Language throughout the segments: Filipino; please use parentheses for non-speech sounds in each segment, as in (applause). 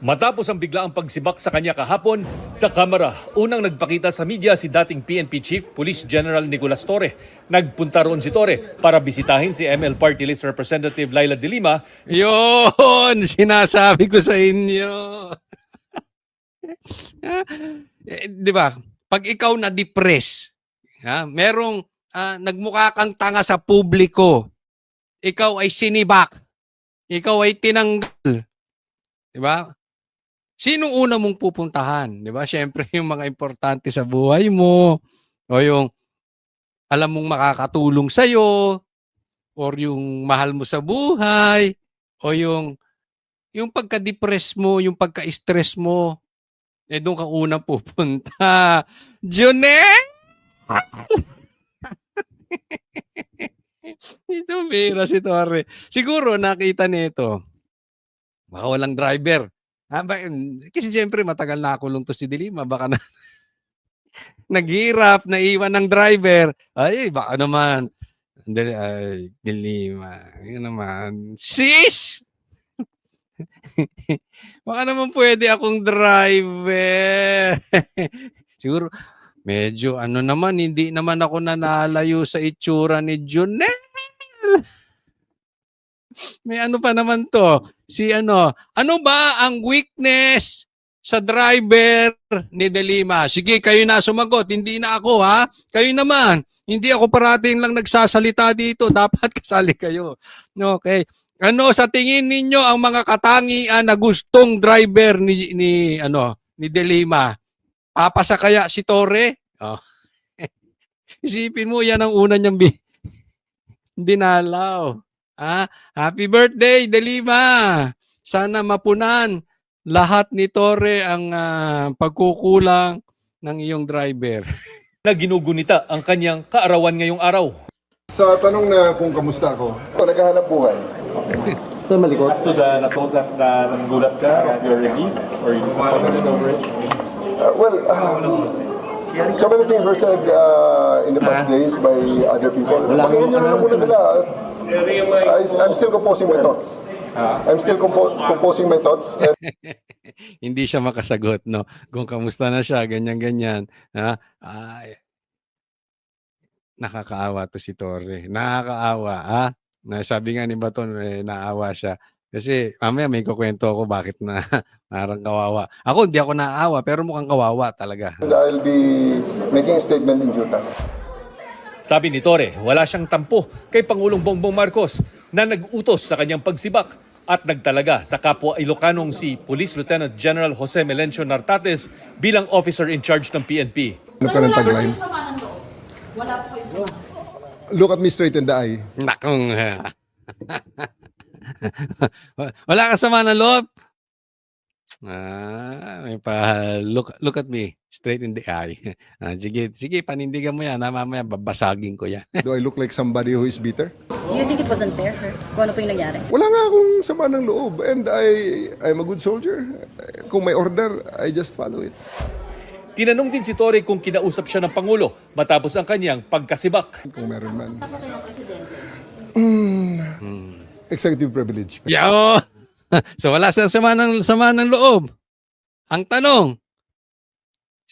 Matapos ang biglaang pagsibak sa kanya kahapon sa kamera, unang nagpakita sa media si dating PNP Chief Police General Nicolas Torre. Nagpunta roon si Torre para bisitahin si ML Party List Representative Laila De Lima Yun! (laughs) Sinasabi ko sa inyo. eh, di ba? Pag ikaw na-depress, ha, merong ah, nagmukha kang tanga sa publiko, ikaw ay sinibak, ikaw ay tinanggal. Di ba? Sino una mong pupuntahan? Di ba? Siyempre, yung mga importante sa buhay mo, o yung alam mong makakatulong sa'yo, or yung mahal mo sa buhay, o yung yung pagka-depress mo, yung pagka-stress mo, eh doon ka una pupunta. (laughs) Junel! (laughs) ito, Mira si Torre. Siguro nakita nito. Baka walang driver. Ah, ba, kasi siyempre matagal na kulong to si Dilima. Baka na (laughs) naghirap, naiwan ng driver. Ay, baka naman. Dili, ay, Dilima. Yun naman. Sis! (laughs) Baka naman pwede akong driver. (laughs) Siguro, medyo ano naman, hindi naman ako nanalayo sa itsura ni Junel. May ano pa naman to. Si ano, ano ba ang weakness sa driver ni Delima? Sige, kayo na sumagot. Hindi na ako ha. Kayo naman. Hindi ako parating lang nagsasalita dito. (laughs) Dapat kasali kayo. Okay. Ano sa tingin ninyo ang mga katangian na gustong driver ni ni ano ni Delima? Papasa kaya si Torre? Oh. (laughs) Isipin mo yan ang una niyang bi- (laughs) dinalaw. Ah, happy birthday Delima. Sana mapunan lahat ni Torre ang ah, pagkukulang ng iyong driver. (laughs) na ginugunita ang kanyang kaarawan ngayong araw. Sa tanong na kung kamusta ako, naghahanap buhay. (laughs) Ito malikot. So the na-told that na nagulat ka of your relief or you disappointed over it? Uh, well, uh, so many things were said uh, in the past days by other people. Wala Pakinggan nyo namang na ano muna sila. I, I'm still composing my thoughts. I'm still compo- composing my thoughts. And (laughs) Hindi siya makasagot, no? Kung kamusta na siya, ganyan-ganyan. Ha? Ay, nakakaawa to si Torre. Nakakaawa, ha? Na sabi nga ni Baton, eh, naawa siya. Kasi mamaya may kukwento ako bakit na (laughs) parang kawawa. Ako hindi ako naawa, pero mukhang kawawa talaga. I'll be making a statement in due time. Sabi ni Torre, wala siyang tampo kay Pangulong Bongbong Marcos na nag-utos sa kanyang pagsibak at nagtalaga sa kapwa Ilocanong si Police Lieutenant General Jose Melencio Nartates bilang officer in charge ng PNP. Ano ng wala po tagline? kayong sama ng loob. Wala po kayong sama. Look at me straight in the eye. Nakong... (laughs) Wala ka sama ng loob. Ah, may pa look look at me straight in the eye. (laughs) Ah, sige, sige panindigan mo yan. Ha? Mamaya babasagin ko yan. Do I look like somebody who is bitter? Do you think it was unfair, sir? Kung ano po yung nangyari? Wala nga akong sama ng loob. And I, I'm a good soldier. Kung may order, I just follow it. Tinanong din si Torre kung kinausap siya ng Pangulo matapos ang kanyang pagkasibak. Kung meron man. Wala po kayong presidente. Executive privilege. Yao! (laughs) so wala sa sama ng sama ng loob. Ang tanong,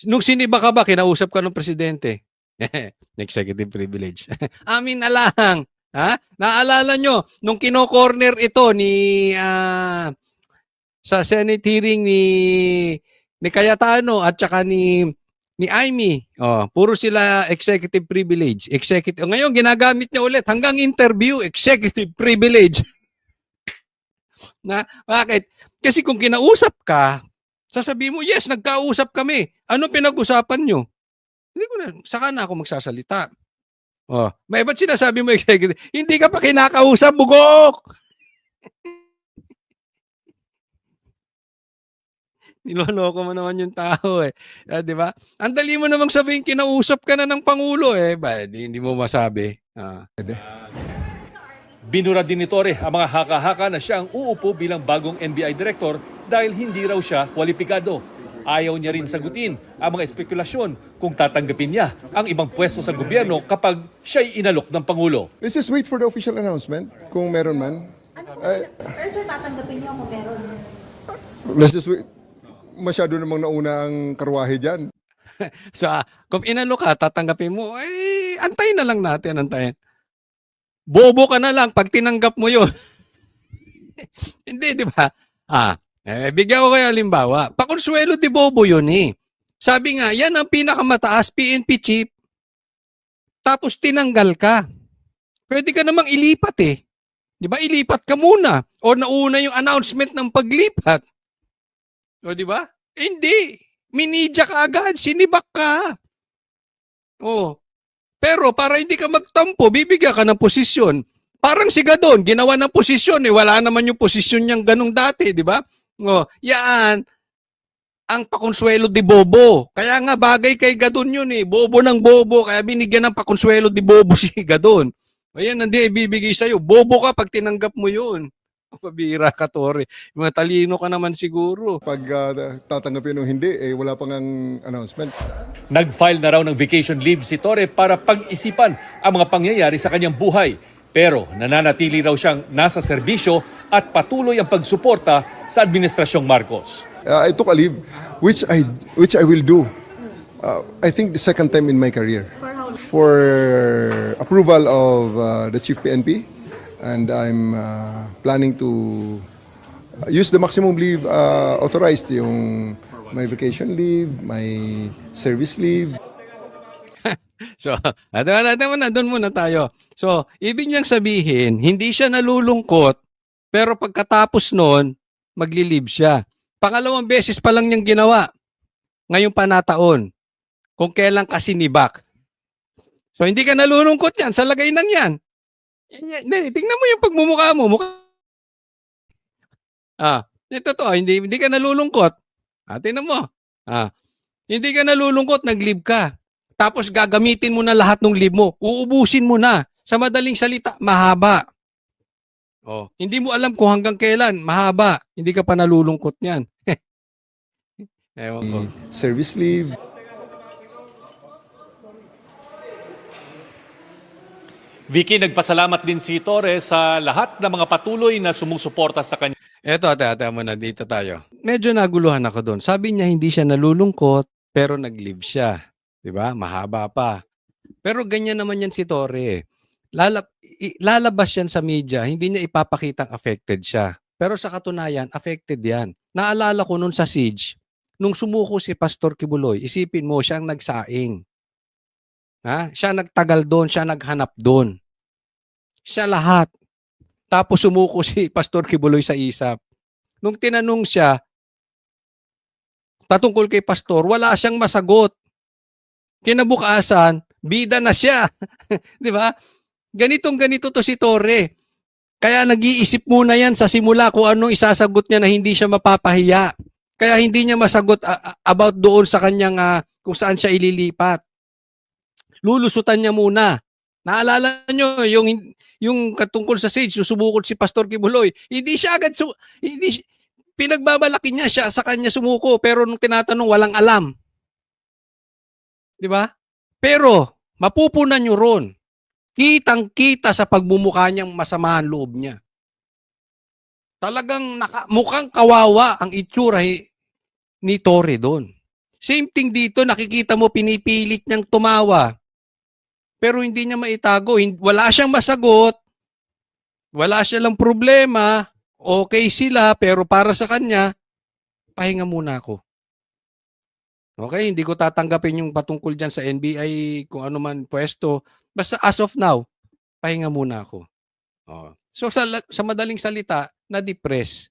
nung siniba ka ba, kinausap ka ng presidente? (laughs) Executive privilege. (laughs) Amin na lang. Ha? Naalala nyo, nung kino-corner ito ni ah, sa Senate hearing ni ni Cayetano at saka ni ni Amy. Oh, puro sila executive privilege. Executive. Ngayon ginagamit niya ulit hanggang interview executive privilege. Na bakit? Kasi kung kinausap ka, sasabihin mo, yes, nagkausap kami. Ano pinag-usapan nyo? Hindi ko na, saka na ako magsasalita. Oh, may ba't sinasabi mo (laughs) executive? Hindi ka pa kinakausap, bugok! (laughs) Niloloko mo naman yung tao eh. Ah, di ba? Ang dali mo namang sabihin kinausap ka na ng Pangulo eh. Ba, di, hindi mo masabi. Ah. Binura din ni Torre ang mga haka-haka na siya ang uupo bilang bagong NBI Director dahil hindi raw siya kwalipikado. Ayaw niya rin sagutin ang mga espekulasyon kung tatanggapin niya ang ibang pwesto sa gobyerno kapag siya'y inalok ng Pangulo. Let's just wait for the official announcement. Kung meron man. Ano po? Ay- Pero sir, tatanggapin niyo kung meron. let's just wait. Masyado namang nauna ang karwahe dyan. (laughs) So, kung inalo ka, tatanggapin mo, eh, antayin na lang natin, antayin. Bobo ka na lang pag tinanggap mo yun. (laughs) Hindi, di ba? Ah, eh, bigyan ko kayo halimbawa. Pakonsuelo di Bobo yun eh. Sabi nga, yan ang pinakamataas PNP chief. Tapos tinanggal ka. Pwede ka namang ilipat eh. Di ba? Ilipat ka muna. O nauna yung announcement ng paglipat. O di ba? Hindi. Minidya ka agad. Sinibak ka. O. Pero para hindi ka magtampo, bibigyan ka ng posisyon. Parang si Gadon, ginawa ng posisyon eh. Wala naman yung posisyon niyang ganung dati, di ba? O, yan ang pakonsuelo di Bobo. Kaya nga bagay kay Gadon yun eh. Bobo ng bobo. Kaya binigyan ng pakonsuelo di Bobo (laughs) si Gadon. Ayan, hindi ibibigay sa'yo. Bobo ka pag tinanggap mo yun. (laughs) Pabira ka, Tore. Mga talino ka naman siguro. Pag ah, tatanggapin o hindi, eh, wala pang ang announcement. Nag-file na raw ng vacation leave si Torre para pag-isipan ang mga pangyayari sa kanyang buhay. Pero nananatili raw siyang nasa serbisyo at patuloy ang pagsuporta sa Administrasyong Marcos. Uh, I took a leave, which I which I will do. Uh, I think the second time in my career For how long? for approval of uh, the chief PNP, and I'm uh, planning to use the maximum leave uh, authorized, yung my vacation leave, my service leave. (laughs) So, ato na muna, doon muna tayo. So, ibig niyang sabihin, hindi siya nalulungkot, pero pagkatapos noon, maglilib siya. Pangalawang beses pa lang niyang ginawa. Ngayong panataon. Kung kailan kasi nibak. So, hindi ka nalulungkot yan. Sa lagay nang yan. Hindi, tingnan mo yung pagmumukha mo. Mukha. Ah, ito to, hindi, hindi ka nalulungkot. Ah, tingnan mo. Ah, hindi ka nalulungkot, naglib ka. Tapos gagamitin mo na lahat ng leave mo. Uubusin mo na. Sa madaling salita, mahaba. Oh, hindi mo alam kung hanggang kailan, mahaba. Hindi ka pa nalulungkot niyan. (laughs) Ewan ko. service leave. Vicky, nagpasalamat din si Torre sa lahat ng mga patuloy na sumusuporta sa kanya. Eto, ate, ate, mo na dito tayo. Medyo naguluhan ako doon. Sabi niya hindi siya nalulungkot, pero nag-leave siya. ba? Mahaba pa. Pero ganyan naman yan si Torre. Lalab, lalabas yan sa media, hindi niya ipapakitang affected siya. Pero sa katunayan, affected yan. Naalala ko noon sa siege, nung sumuko si Pastor Kibuloy, isipin mo, siyang nagsaing. Ha? Siya nagtagal doon, siya naghanap doon. Siya lahat. Tapos sumuko (laughs) si Pastor Kibuloy sa isap. Nung tinanong siya, tatungkol kay Pastor, wala siyang masagot. Kinabukasan, bida na siya. (laughs) Di ba? Ganitong ganito to si Torre. Kaya nag-iisip muna yan sa simula kung anong isasagot niya na hindi siya mapapahiya. Kaya hindi niya masagot about doon sa kanyang ah, kung saan siya ililipat. Lulusutan niya muna. Naalala nyo yung yung katungkol sa Sage, susubukot si Pastor Kibuloy. Hindi siya agad su- hindi pinagbabalaki niya siya sa kanya sumuko pero nung tinatanong walang alam. 'Di ba? Pero mapupunan niyo ron. Kitang-kita sa pagmumukha niyang masamahan loob niya. Talagang naka, mukhang kawawa ang itsura ni Torre doon. Same thing dito, nakikita mo pinipilit niyang tumawa. Pero hindi niya maitago. Wala siyang masagot. Wala siya lang problema. Okay sila, pero para sa kanya, pahinga muna ako. Okay, hindi ko tatanggapin yung patungkol dyan sa NBI, kung ano man pwesto. Basta as of now, pahinga muna ako. Oh. So sa, sa madaling salita, na-depress.